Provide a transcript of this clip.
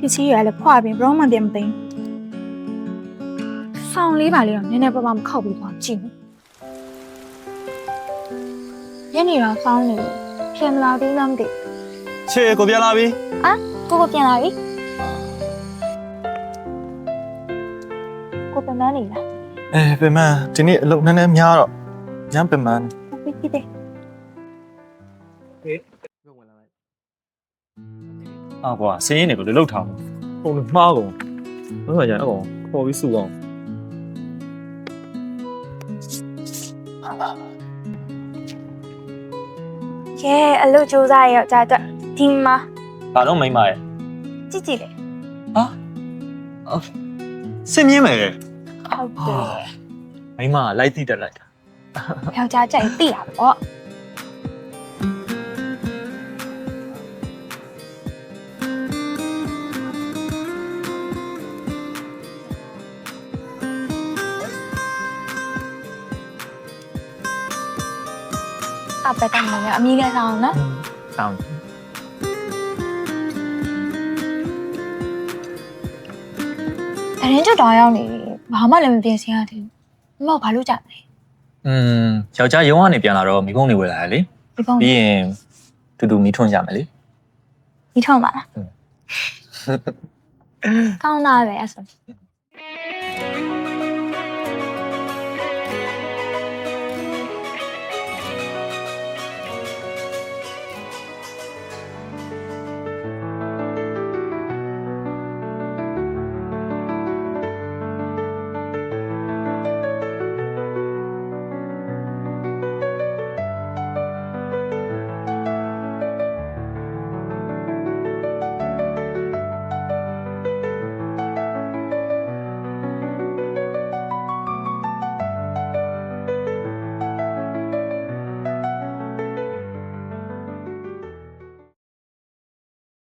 ပစ္စည်းရလည်းဖွာပြီးဘရောမှပြန်မသိဘူးဆောင်းလေးပါလေးတော့နည်းနည်းပါးပါးမခောက်ပြီးတော့ကြည့်ညနေတော့ဆောင်းနေလို့ပြန်မလာသေးလားမသိချေကိုပြန်လာပြီကိုကိုပြန်လာပြီကိုပြန်လာနေလားအဲပင်မဒီနေ့အလုပ်နည်းနည်းများတော့ညံပင်မဟုတ်ပြီတဲ့ အာကွာစင်းရင်းတွေကိုလည်းလောက်ထားဟုတ်လို့မှားကုန်ဘယ်မှာရအောင်ခေါ်ပြီးစုအောင်ကဲအလုပ်စူးစမ်းရတော့ဒါအတွက်ဒီမှာဘာလို့မိမ့်ပါရဲ့ကြည့်ကြည့်လေစင်းမြင်းမယ်ဟုတ်တယ်မိမလိုက်တိတက်လိုက်တာယောက်ျားကြိုက်သိတာပေါ့ အပက်တယ်လည်းအမြင်ကစားအောင်နော်ဆောင်းအရင်ကျွတ်တော်ရောက်နေဘာမှလည်းမပြင်ဆင်ရသေးဘူးမမဘာလို့ကြမလဲอืมယောက်ျားရုံးကနေပြန်လာတော့မိကုန်းနေဝယ်လာတယ်လေဒီပုံပြီးရင်တူတူမီထွန်းကြမယ်လေဒီထုံးပါလားဟုတ်ကောင်းတာပဲအဲ့ဆို